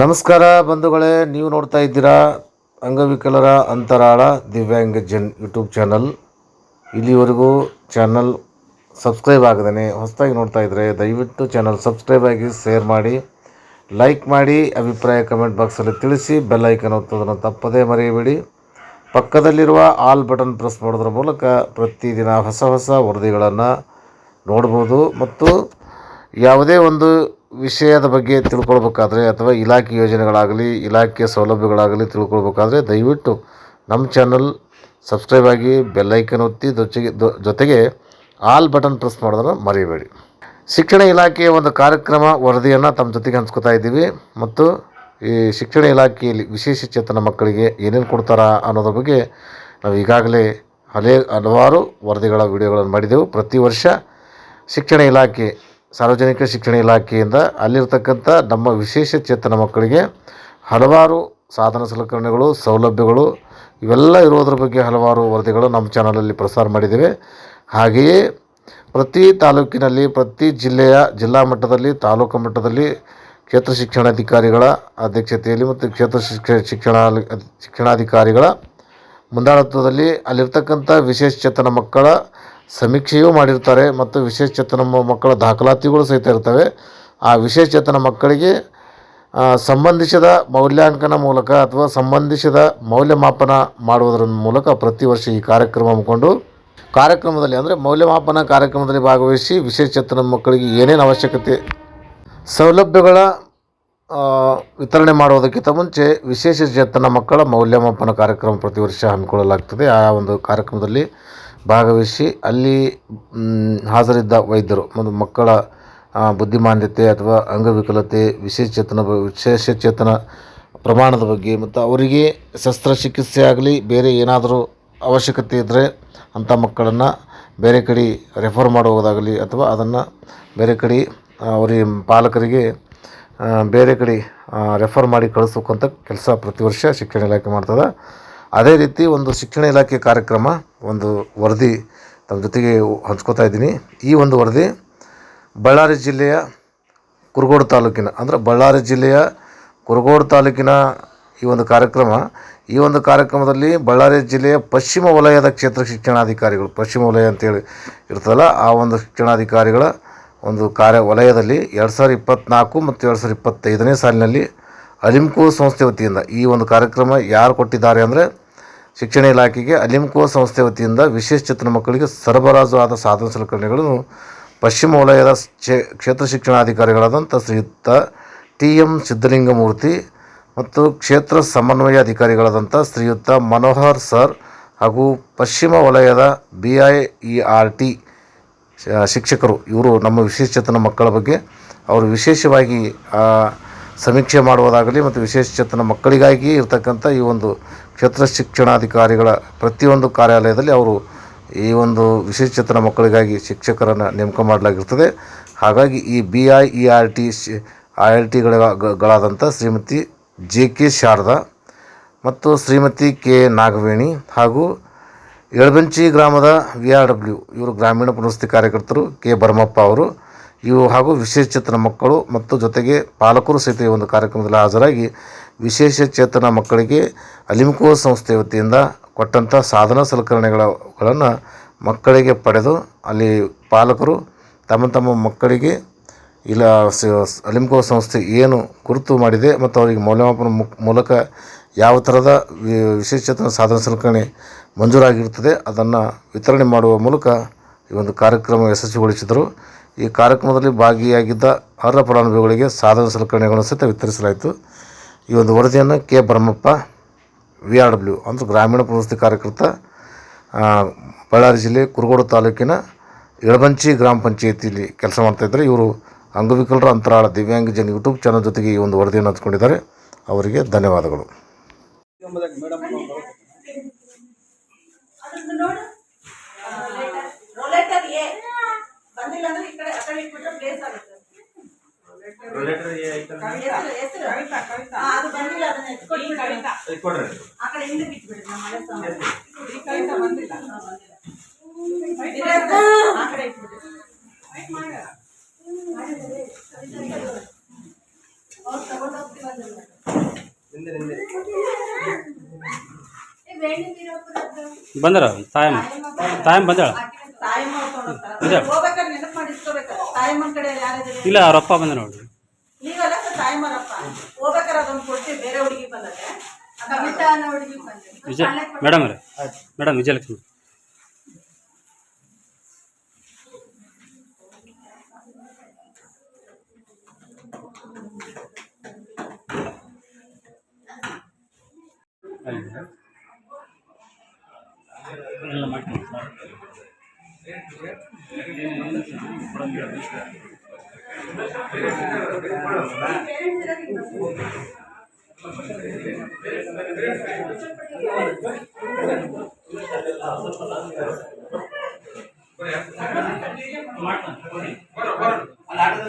ನಮಸ್ಕಾರ ಬಂಧುಗಳೇ, ನೀವು ನೋಡ್ತಾ ಇದ್ದೀರಾ ಅಂಗವಿಕಲರ ಅಂತರಾಳ ದಿವ್ಯಾಂಗ ಜನ್ ಯೂಟ್ಯೂಬ್ ಚಾನಲ್. ಇಲ್ಲಿವರೆಗೂ ಚಾನಲ್ ಸಬ್ಸ್ಕ್ರೈಬ್ ಆಗದೇ ಹೊಸದಾಗಿ ನೋಡ್ತಾ ಇದ್ದರೆ ದಯವಿಟ್ಟು ಚಾನಲ್ ಸಬ್ಸ್ಕ್ರೈಬ್ ಆಗಿ ಶೇರ್ ಮಾಡಿ, ಲೈಕ್ ಮಾಡಿ, ಅಭಿಪ್ರಾಯ ಕಮೆಂಟ್ ಬಾಕ್ಸಲ್ಲಿ ತಿಳಿಸಿ, ಬೆಲ್ ಐಕನ್ ಒತ್ತೋದನ್ನು ತಪ್ಪದೇ ಮರೆಯಬೇಡಿ. ಪಕ್ಕದಲ್ಲಿರುವ ಆಲ್ ಬಟನ್ ಪ್ರೆಸ್ ಮಾಡೋದ್ರ ಮೂಲಕ ಪ್ರತಿದಿನ ಹೊಸ ಹೊಸ ವರದಿಗಳನ್ನು ನೋಡ್ಬೋದು. ಮತ್ತು ಯಾವುದೇ ಒಂದು ವಿಷಯದ ಬಗ್ಗೆ ತಿಳ್ಕೊಳ್ಬೇಕಾದ್ರೆ ಅಥವಾ ಇಲಾಖೆ ಯೋಜನೆಗಳಾಗಲಿ, ಇಲಾಖೆ ಸೌಲಭ್ಯಗಳಾಗಲಿ ತಿಳ್ಕೊಳ್ಬೇಕಾದ್ರೆ ದಯವಿಟ್ಟು ನಮ್ಮ ಚಾನಲ್ ಸಬ್ಸ್ಕ್ರೈಬ್ ಆಗಿ ಬೆಲ್ಲೈಕನ್ ಒತ್ತಿ ಜೊತೆಗೆ ದೊ- ಜೊತೆಗೆ ಆಲ್ ಬಟನ್ ಪ್ರೆಸ್ ಮಾಡೋದನ್ನು ಮರೆಯಬೇಡಿ ಶಿಕ್ಷಣ ಇಲಾಖೆಯ ಒಂದು ಕಾರ್ಯಕ್ರಮ ವರದಿಯನ್ನು ತಮ್ಮ ಜೊತೆಗೆ ಹಂಚ್ಕೋತಾ ಇದ್ದೀವಿ. ಮತ್ತು ಈ ಶಿಕ್ಷಣ ಇಲಾಖೆಯಲ್ಲಿ ವಿಶೇಷ ಚೇತನ ಮಕ್ಕಳಿಗೆ ಏನೇನು ಕೊಡ್ತಾರ ಅನ್ನೋದ್ರ ಬಗ್ಗೆ ನಾವು ಈಗಾಗಲೇ ಹಲೇ ಹಲವಾರು ವರದಿಗಳ, ವಿಡಿಯೋಗಳನ್ನು ಮಾಡಿದೆವು. ಪ್ರತಿ ವರ್ಷ ಶಿಕ್ಷಣ ಇಲಾಖೆ ಸಾರ್ವಜನಿಕ ಶಿಕ್ಷಣ ಇಲಾಖೆಯಿಂದ ಅಲ್ಲಿರ್ತಕ್ಕಂಥ ನಮ್ಮ ವಿಶೇಷ ಚೇತನ ಮಕ್ಕಳಿಗೆ ಹಲವಾರು ಸಾಧನ ಸಲಕರಣೆಗಳು, ಸೌಲಭ್ಯಗಳು ಇವೆಲ್ಲ ಇರೋದ್ರ ಬಗ್ಗೆ ಹಲವಾರು ವರದಿಗಳು ನಮ್ಮ ಚಾನಲಲ್ಲಿ ಪ್ರಸಾರ ಮಾಡಿದ್ದೇವೆ. ಹಾಗೆಯೇ ಪ್ರತಿ ತಾಲೂಕಿನಲ್ಲಿ, ಪ್ರತಿ ಜಿಲ್ಲೆಯ ಜಿಲ್ಲಾ ಮಟ್ಟದಲ್ಲಿ, ತಾಲೂಕು ಮಟ್ಟದಲ್ಲಿ ಕ್ಷೇತ್ರ ಶಿಕ್ಷಣಾಧಿಕಾರಿಗಳ ಅಧ್ಯಕ್ಷತೆಯಲ್ಲಿ ಮತ್ತು ಕ್ಷೇತ್ರ ಶಿಕ್ಷಣ ಶಿಕ್ಷಣ, ಶಿಕ್ಷಣಾಧಿಕಾರಿಗಳ ಮುಂದಾಳತ್ವದಲ್ಲಿ ಅಲ್ಲಿರ್ತಕ್ಕಂಥ ವಿಶೇಷ ಚೇತನ ಮಕ್ಕಳ ಸಮೀಕ್ಷೆಯೂ ಮಾಡಿರ್ತಾರೆ ಮತ್ತು ವಿಶೇಷ ಚೇತನ ಮಕ್ಕಳ ದಾಖಲಾತಿಗಳು ಸಹಿತ ಇರ್ತವೆ. ಆ ವಿಶೇಷ ಚೇತನ ಮಕ್ಕಳಿಗೆ ಸಂಬಂಧಿಸಿದ ಮೌಲ್ಯಾಂಕನ ಮೂಲಕ ಅಥವಾ ಸಂಬಂಧಿಸಿದ ಮೌಲ್ಯಮಾಪನ ಮಾಡುವುದರ ಮೂಲಕ ಪ್ರತಿ ವರ್ಷ ಈ ಕಾರ್ಯಕ್ರಮ ಹಮ್ಮಿಕೊಂಡು ಕಾರ್ಯಕ್ರಮದಲ್ಲಿ ಅಂದರೆ ಮೌಲ್ಯಮಾಪನ ಕಾರ್ಯಕ್ರಮದಲ್ಲಿ ಭಾಗವಹಿಸಿ ವಿಶೇಷ ಚೇತನ ಮಕ್ಕಳಿಗೆ ಏನೇನು ಅವಶ್ಯಕತೆ, ಸೌಲಭ್ಯಗಳ ವಿತರಣೆ ಮಾಡುವುದಕ್ಕಿಂತ ಮುಂಚೆ ವಿಶೇಷ ಚೇತನ ಮಕ್ಕಳ ಮೌಲ್ಯಮಾಪನ ಕಾರ್ಯಕ್ರಮ ಪ್ರತಿ ವರ್ಷ ಹಮ್ಮಿಕೊಳ್ಳಲಾಗ್ತದೆ. ಆ ಒಂದು ಕಾರ್ಯಕ್ರಮದಲ್ಲಿ ಭಾಗವಹಿಸಿ ಅಲ್ಲಿ ಹಾಜರಿದ್ದ ವೈದ್ಯರು, ಒಂದು ಮಕ್ಕಳ ಬುದ್ಧಿಮಾಂದ್ಯತೆ ಅಥವಾ ಅಂಗವಿಕಲತೆ, ವಿಶೇಷ ಚೇತನ ಬ- ವಿಶೇಷ ಚೇತನ ಪ್ರಮಾಣದ ಬಗ್ಗೆ ಮತ್ತು ಅವರಿಗೆ ಶಸ್ತ್ರಚಿಕಿತ್ಸೆ ಆಗಲಿ, ಬೇರೆ ಏನಾದರೂ ಅವಶ್ಯಕತೆ ಇದ್ದರೆ ಅಂಥ ಮಕ್ಕಳನ್ನು ಬೇರೆ ಕಡೆ ರೆಫರ್ ಮಾಡುವುದಾಗಲಿ ಅಥವಾ ಅದನ್ನು ಬೇರೆ ಕಡೆ ಅವರಿಗೆ ಪಾಲಕರಿಗೆ ಬೇರೆ ಕಡೆ ರೆಫರ್ ಮಾಡಿ ಕಳಿಸೋಕ್ಕಂಥ ಕೆಲಸ ಪ್ರತಿ ವರ್ಷ ಶಿಕ್ಷಣ ಇಲಾಖೆ ಮಾಡ್ತದೆ. ಅದೇ ರೀತಿ ಒಂದು ಶಿಕ್ಷಣ ಇಲಾಖೆ ಕಾರ್ಯಕ್ರಮ, ಒಂದು ವರದಿ ತಮ್ಮ ಜೊತೆಗೆ ಹಂಚ್ಕೋತಾ ಇದ್ದೀನಿ. ಈ ಒಂದು ವರದಿ ಬಳ್ಳಾರಿ ಜಿಲ್ಲೆಯ ಕುರುಗೋಡು ತಾಲೂಕಿನ, ಅಂದರೆ ಬಳ್ಳಾರಿ ಜಿಲ್ಲೆಯ ಕುರುಗೋಡು ತಾಲೂಕಿನ ಈ ಒಂದು ಕಾರ್ಯಕ್ರಮ. ಈ ಒಂದು ಕಾರ್ಯಕ್ರಮದಲ್ಲಿ ಬಳ್ಳಾರಿ ಜಿಲ್ಲೆಯ ಪಶ್ಚಿಮ ವಲಯದ ಕ್ಷೇತ್ರ ಶಿಕ್ಷಣಾಧಿಕಾರಿಗಳು, ಪಶ್ಚಿಮ ವಲಯ ಅಂತೇಳಿ ಇರ್ತದಲ್ಲ, ಆ ಒಂದು ಶಿಕ್ಷಣಾಧಿಕಾರಿಗಳ ಒಂದು ಕಾರ್ಯ ವಲಯದಲ್ಲಿ ಎರಡು ಸಾವಿರದ ಇಪ್ಪತ್ತ್ನಾಲ್ಕು ಮತ್ತು ಎರಡು ಸಾವಿರದ ಇಪ್ಪತ್ತೈದನೇ ಸಾಲಿನಲ್ಲಿ ಅಲಿಮ್ಕೋ ಸಂಸ್ಥೆ ವತಿಯಿಂದ ಈ ಒಂದು ಕಾರ್ಯಕ್ರಮ ಯಾರು ಕೊಟ್ಟಿದ್ದಾರೆ ಅಂದರೆ ಶಿಕ್ಷಣ ಇಲಾಖೆಗೆ ಅಲಿಮ್ಕೋ ಸಂಸ್ಥೆ ವತಿಯಿಂದ ವಿಶೇಷ ಚೇತನ ಮಕ್ಕಳಿಗೆ ಸರಬರಾಜು ಆದ ಸಾಧನ ಸಲಕರಣೆಗಳನ್ನು ಪಶ್ಚಿಮ ವಲಯದ ಕ್ಷೇತ್ರ ಶಿಕ್ಷಣಾಧಿಕಾರಿಗಳಾದಂಥ ಶ್ರೀಯುತ ಟಿ ಎಂ ಸಿದ್ಧಲಿಂಗಮೂರ್ತಿ ಮತ್ತು ಕ್ಷೇತ್ರ ಸಮನ್ವಯ ಅಧಿಕಾರಿಗಳಾದಂಥ ಶ್ರೀಯುತ ಮನೋಹರ್ ಸರ್ ಹಾಗೂ ಪಶ್ಚಿಮ ವಲಯದ B I E R T ಶಿಕ್ಷಕರು. ಇವರು ನಮ್ಮ ವಿಶೇಷ ಚೇತನ ಮಕ್ಕಳ ಬಗ್ಗೆ ಅವರು ವಿಶೇಷವಾಗಿ ಸಮೀಕ್ಷೆ ಮಾಡುವುದಾಗಲಿ ಮತ್ತು ವಿಶೇಷ ಚೇತನ ಮಕ್ಕಳಿಗಾಗಿ ಇರತಕ್ಕಂಥ ಈ ಒಂದು ಕ್ಷೇತ್ರ ಶಿಕ್ಷಣಾಧಿಕಾರಿಗಳ ಪ್ರತಿಯೊಂದು ಕಾರ್ಯಾಲಯದಲ್ಲಿ ಅವರು ಈ ಒಂದು ವಿಶೇಷ ಚೇತನ ಮಕ್ಕಳಿಗಾಗಿ ಶಿಕ್ಷಕರನ್ನು ನೇಮಕ ಮಾಡಲಾಗಿರ್ತದೆ. ಹಾಗಾಗಿ ಈ B I E R T I L ಟಿಗಳಾದಂಥ Shrimati J K Sharada ಮತ್ತು ಶ್ರೀಮತಿ ಕೆ ನಾಗವೇಣಿ ಹಾಗೂ ಎಳಬಂಚಿ ಗ್ರಾಮದ ವಿ ಆರ್ ಡಬ್ಲ್ಯೂ ಇವರು ಗ್ರಾಮೀಣ ಪುನರ್ವಸತಿ ಕಾರ್ಯಕರ್ತರು ಕೆ ಭರಮಪ್ಪ ಅವರು ಇವು ಹಾಗೂ ವಿಶೇಷಚೇತನ ಮಕ್ಕಳು ಮತ್ತು ಜೊತೆಗೆ ಪಾಲಕರು ಸಹಿತ ಈ ಒಂದು ಕಾರ್ಯಕ್ರಮದಲ್ಲಿ ಹಾಜರಾಗಿ ವಿಶೇಷ ಚೇತನ ಮಕ್ಕಳಿಗೆ ಅಲಿಮ್ಕೋ ಸಂಸ್ಥೆ ವತಿಯಿಂದ ಕೊಟ್ಟಂಥ ಸಾಧನ ಸಲಕರಣೆಗಳನ್ನು ಮಕ್ಕಳಿಗೆ ಪಡೆದು ಅಲ್ಲಿ ಪಾಲಕರು ತಮ್ಮ ತಮ್ಮ ಮಕ್ಕಳಿಗೆ ಇಲ್ಲ ಅಲಿಮ್ಕೋ ಸಂಸ್ಥೆ ಏನು ಗುರುತು ಮಾಡಿದೆ ಮತ್ತು ಅವರಿಗೆ ಮೌಲ್ಯಮಾಪನ ಮೂಲಕ ಯಾವ ಥರದ ವಿಶೇಷ ವಿಶೇಷಚೇತನ ಸಾಧನ ಸಲಕರಣೆ ಮಂಜೂರಾಗಿರುತ್ತದೆ, ಅದನ್ನು ವಿತರಣೆ ಮಾಡುವ ಮೂಲಕ ಈ ಒಂದು ಕಾರ್ಯಕ್ರಮ ಯಶಸ್ವಿಗೊಳಿಸಿದರು. ಈ ಕಾರ್ಯಕ್ರಮದಲ್ಲಿ ಭಾಗಿಯಾಗಿದ್ದ ಅರ್ಹ ಫಲಾನುಭವಿಗಳಿಗೆ ಸಾಧನ ಸಲಕರಣೆಗಳನ್ನು ಸಹಿತ ವಿತರಿಸಲಾಯಿತು. ಈ ಒಂದು ವರದಿಯನ್ನು K Brahmappa V R W ಅಂದರೆ ಗ್ರಾಮೀಣ ಪುನರ್ವಸತಿ ಕಾರ್ಯಕರ್ತ ಬಳ್ಳಾರಿ ಜಿಲ್ಲೆ ಕುರುಗೋಡು ತಾಲೂಕಿನ ಎಳಬಂಚಿ ಗ್ರಾಮ ಪಂಚಾಯತಿಯಲ್ಲಿ ಕೆಲಸ ಮಾಡ್ತಾಯಿದ್ದಾರೆ ಇವರು ಅಂಗವಿಕಲರ ಅಂತರಾಳ ದಿವ್ಯಾಂಗ ಜನ ಯೂಟ್ಯೂಬ್ ಚಾನಲ್ ಜೊತೆಗೆ ಈ ಒಂದು ವರದಿಯನ್ನು ಹಂಚ್ಕೊಂಡಿದ್ದಾರೆ. ಅವರಿಗೆ ಧನ್ಯವಾದಗಳು ರೊಲೆಟರ್ ಎ ಬಂದಿಲ್ಲ ಅಂದ್ರೆ ಈ ಕಡೆ ಆ ಕಡೆ ಇಟ್ಬಿಟ್ರೆ ಪ್ಲೇಸ್ ಆಗುತ್ತೆ ಹೆಸರು ಹೆಸರು ಹಾ, ಅದು ಬಂದಿಲ್ಲ ಅದನ್ನ ಎತ್ಕೊಟ್ಬಿಟ್ರೆ ಆ ಕಡೆ ಹಿಂದೆ ಬಿಟ್ಬಿಡಿ ನಮ್ಮ ಸಾಮಾನು. ಕವಿತಾ ಬಂದಿಲ್ಲ. ಆ ಕಡೆ ಇಟ್ಬಿಡಿ ಅವ್ರು ತಗೊಂಡೋಗ್ತೀವಿ ಅದನ್ನ. ಬಂದರ? ತಾಯಮ್ಮ. ತಾಯಮ್ಮ ಬಂದಾಳ? ಇಲ್ಲ ಅವ್ರಪ್ಪ ಬಂದ ನೋಡ್ರಿ. ವಿಜಯ ಮೇಡಮ್ ರೀ ಮೇಡಮ್ ವಿಜಯಲಕ್ಷ್ಮಿ ಎಲ್ಲ ಮಾಡ್ತೀನಿ ಸರ್ ಅಲ್ಲ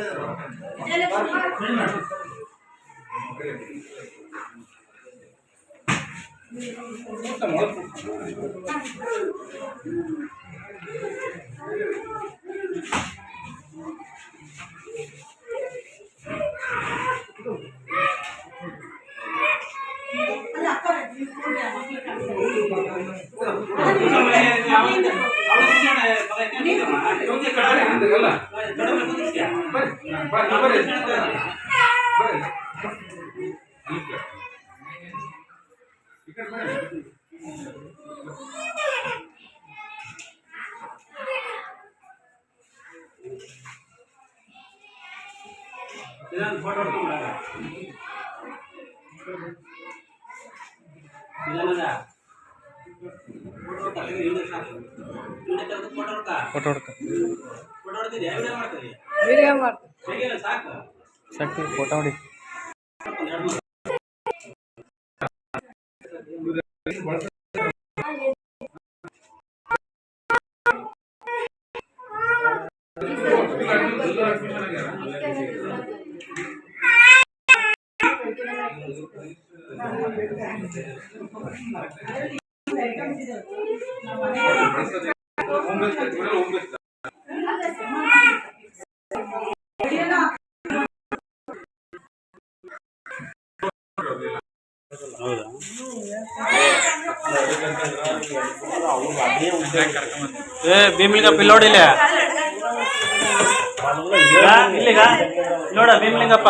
ಫೋಟೋ ಹೊಡ್ಕ. ಸಾಕು. ಫೋಟೋ ಹೊಡಿ. ಏ ಭೀಮಲಿಂಗ ಪಿಲ್ಲೋಡಿಲ್ಲ ಇಲ್ಲಿಗ? ನೋಡ ಭೀಮಲಿಂಗಪ್ಪ.